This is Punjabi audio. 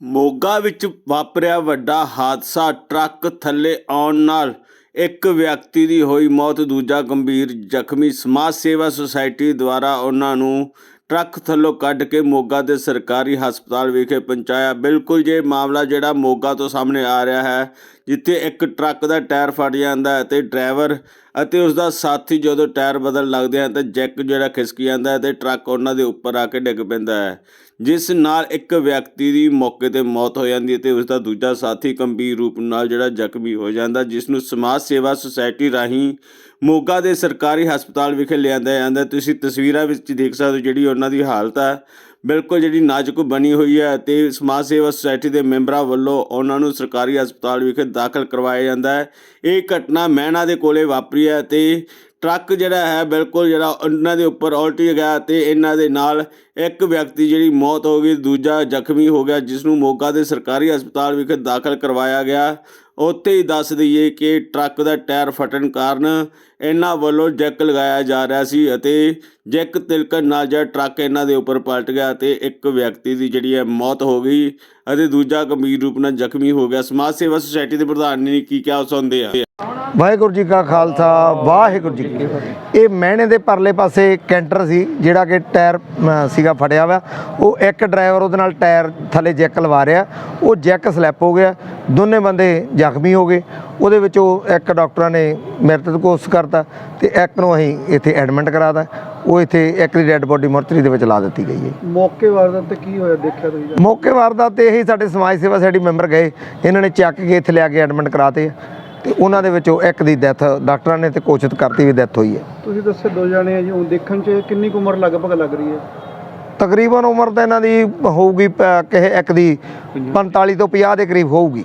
ਮੋਗਾ ਵਿੱਚ ਵਾਪਰਿਆ ਵੱਡਾ ਹਾਦਸਾ, ਟਰੱਕ ਥੱਲੇ ਆਉਣ ਨਾਲ ਇੱਕ ਵਿਅਕਤੀ ਦੀ ਹੋਈ ਮੌਤ, ਦੂਜਾ ਗੰਭੀਰ ਜ਼ਖਮੀ। ਸਮਾਜ ਸੇਵਾ ਸੁਸਾਇਟੀ ਦੁਆਰਾ ਉਹਨਾਂ ਨੂੰ ਟਰੱਕ ਥੱਲੋਂ ਕੱਢ ਕੇ ਮੋਗਾ ਦੇ ਸਰਕਾਰੀ ਹਸਪਤਾਲ ਵਿਖੇ ਪਹੁੰਚਾਇਆ। ਬਿਲਕੁਲ ਜੇ ਮਾਮਲਾ ਜਿਹੜਾ ਮੋਗਾ ਤੋਂ ਸਾਹਮਣੇ ਆ ਰਿਹਾ ਹੈ ਜਿੱਥੇ ਇੱਕ ਟਰੱਕ ਦਾ ਟਾਇਰ ਫਟ ਜਾਂਦਾ ਹੈ ਤੇ ਡਰਾਈਵਰ ਅਤੇ ਉਸ ਦਾ ਸਾਥੀ ਜਦੋਂ ਟਾਇਰ ਬਦਲ ਲੱਗਦੇ ਹਨ ਤਾਂ ਜੈਕ ਜਿਹੜਾ ਖਿਸਕ ਜਾਂਦਾ ਹੈ ਤੇ ਟਰੱਕ ਉਹਨਾਂ ਦੇ ਉੱਪਰ ਆ ਕੇ ਡਿੱਗ ਪੈਂਦਾ ਹੈ। ਜਿਸ ਨਾਲ ਇੱਕ ਵਿਅਕਤੀ ਦੀ ਮੌਕੇ ਤੇ ਮੌਤ ਹੋ ਜਾਂਦੀ ਹੈ ਤੇ ਉਸ ਦਾ ਦੂਜਾ ਸਾਥੀ ਗੰਭੀਰ ਰੂਪ ਨਾਲ ਜਿਹੜਾ ਜ਼ਖਮੀ ਹੋ ਜਾਂਦਾ, ਜਿਸ ਨੂੰ ਸਮਾਜ ਸੇਵਾ ਸੁਸਾਇਟੀ ਰਾਹੀਂ ਮੋਗਾ ਦੇ ਸਰਕਾਰੀ ਹਸਪਤਾਲ ਵਿਖੇ ਲਿਆਂਦਾ ਜਾਂਦਾ ਤੁਸੀਂ ਤਸਵੀਰਾਂ ਵਿੱਚ ਦੇਖ ਸਕਦੇ ਹੋ ਜਿਹੜੀ ਉਹਨਾਂ ਦੀ ਹਾਲਤ ਹੈ। ਬਿਲਕੁਲ ਜਿਹੜੀ ਨਾਜ਼ੁਕ ਬਣੀ ਹੋਈ ਹੈ ਤੇ ਸਮਾਜ ਸੇਵਾ ਸੁਸਾਇਟੀ ਦੇ ਮੈਂਬਰਾਂ ਵੱਲੋਂ ਉਹਨਾਂ ਨੂੰ ਸਰਕਾਰੀ ਹਸਪਤਾਲ ਵਿਖੇ ਦਾਖਲ ਕਰਵਾਇਆ ਜਾਂਦਾ ਹੈ। ਇਹ ਘਟਨਾ ਮਹਿਣਾ ਦੇ ਕੋਲੇ ਵਾਪਰੀ ਹੈ ਤੇ ਟਰੱਕ ਜਿਹੜਾ ਹੈ ਬਿਲਕੁਲ ਜਿਹੜਾ ਉਹਨਾਂ ਦੇ ਉੱਪਰ ਉਲਟੀ ਗਿਆ ਤੇ ਇਹਨਾਂ ਦੇ ਨਾਲ ਇੱਕ ਵਿਅਕਤੀ ਜਿਹੜੀ ਮੌਤ ਹੋ ਗਈ, ਦੂਜਾ ਜ਼ਖਮੀ ਹੋ ਗਿਆ, ਜਿਸ ਨੂੰ ਮੋਗਾ ਦੇ ਸਰਕਾਰੀ ਹਸਪਤਾਲ ਵਿਖੇ ਦਾਖਲ ਕਰਵਾਇਆ ਗਿਆ। ਉੱਥੇ ਹੀ ਦੱਸ ਦਈਏ ਕਿ ਟਰੱਕ ਦਾ ਟਾਇਰ ਫਟਣ ਕਾਰਨ ਇਹਨਾਂ ਵੱਲੋਂ ਜੈਕ ਲਗਾਇਆ ਜਾ ਰਿਹਾ ਸੀ ਅਤੇ ਜੈਕ ਤਿਲਕਣ ਨਾਲ ਜਿਹੜਾ ਟਰੱਕ ਇਹਨਾਂ ਦੇ ਉੱਪਰ ਪਲਟ ਗਿਆ ਤੇ ਇੱਕ ਵਿਅਕਤੀ ਦੀ ਜਿਹੜੀ ਹੈ ਮੌਤ ਹੋ ਗਈ ਅਤੇ ਦੂਜਾ ਗੰਭੀਰ ਰੂਪ ਨਾਲ ਜ਼ਖਮੀ ਹੋ ਗਿਆ। ਸਮਾਜ ਸੇਵਾ ਸੁਸਾਇਟੀ ਦੇ ਪ੍ਰਧਾਨ ਨੇ ਕੀ ਕਿਹਾ, ਉਹ ਸੁਣਦੇ ਆ ਵਾਹਿਗੁਰੂ ਜੀ ਕਾ ਖਾਲਸਾ ਵਾਹਿਗੁਰੂ ਜੀ ਕੀ ਫਤਿਹ। ਇਹ ਮਹਿਣੇ ਦੇ ਪਰਲੇ ਪਾਸੇ ਕੈਂਟਰ ਸੀ ਜਿਹੜਾ ਕਿ ਟਾਇਰ ਸੀਗਾ ਫਟਿਆ ਹੋਇਆ। ਉਹ ਇੱਕ ਡਰਾਈਵਰ ਉਹਦੇ ਨਾਲ ਟਾਇਰ ਥੱਲੇ ਜੈਕ ਲਵਾ ਰਿਹਾ। ਉਹ ਜੈਕ ਸਲਿੱਪ ਹੋ ਗਿਆ। ਦੋਨੇ ਬੰਦੇ ਜ਼ਖਮੀ ਹੋ ਗਏ। ਉਹਦੇ ਵਿੱਚੋਂ ਇੱਕ ਡਾਕਟਰਾਂ ਨੇ ਮ੍ਰਿਤਕ ਕੋਸ ਕਰਤਾ ਤੇ ਇੱਕ ਨੂੰ ਅਸੀਂ ਇੱਥੇ ਐਡਮਿਟ ਕਰਾਤਾ। ਉਹ ਇੱਥੇ ਇੱਕ ਦੀ ਡੈੱਡ ਬੋਡੀ ਮੋਰਚਰੀ ਦੇ ਵਿੱਚ ਲਾ ਦਿੱਤੀ ਗਈ ਹੈ। ਮੌਕੇ ਵਾਰਦਾਤ ਤੇ ਕੀ ਹੋਇਆ ਦੇਖਿਆ ਤੁਸੀਂ ਮੌਕੇ ਵਾਰਦਾਤ ਤੇ ਇਹੀ ਸਾਡੇ ਸਮਾਜ ਸੇਵਾ ਸੋਸਾਇਟੀ ਮੈਂਬਰ ਗਏ। ਇਹਨਾਂ ਨੇ ਚੱਕ ਕੇ ਇੱਥੇ ਲਿਆ ਕੇ ਐਡਮਿਟ ਕਰਾਤੇ। ਤੇ ਉਹਨਾਂ ਦੇ ਵਿੱਚੋਂ ਇੱਕ ਦੀ ਡੈਥ ਡਾਕਟਰਾਂ ਨੇ ਤੇ ਕੋਸ਼ਿਸ਼ ਕਰਤੀ ਵੀ ਡੈਥ ਹੋਈ ਹੈ। ਤੁਸੀਂ ਦੱਸੇ ਦੋ ਜਾਣੇ ਆ ਜੀ ਉਹ ਦੇਖਣ ਚ ਕਿੰਨੀ ਕੁ ਉਮਰ ਲਗਭਗ ਲੱਗ ਰਹੀ ਹੈ? ਤਕਰੀਬਨ ਉਮਰ ਤਾਂ ਇਹਨਾਂ ਦੀ ਹੋਊਗੀ ਪ- ਕਿਸੇ ਇੱਕ ਦੀ 45 ਤੋਂ 50 ਦੇ ਕਰੀਬ ਹੋਊਗੀ।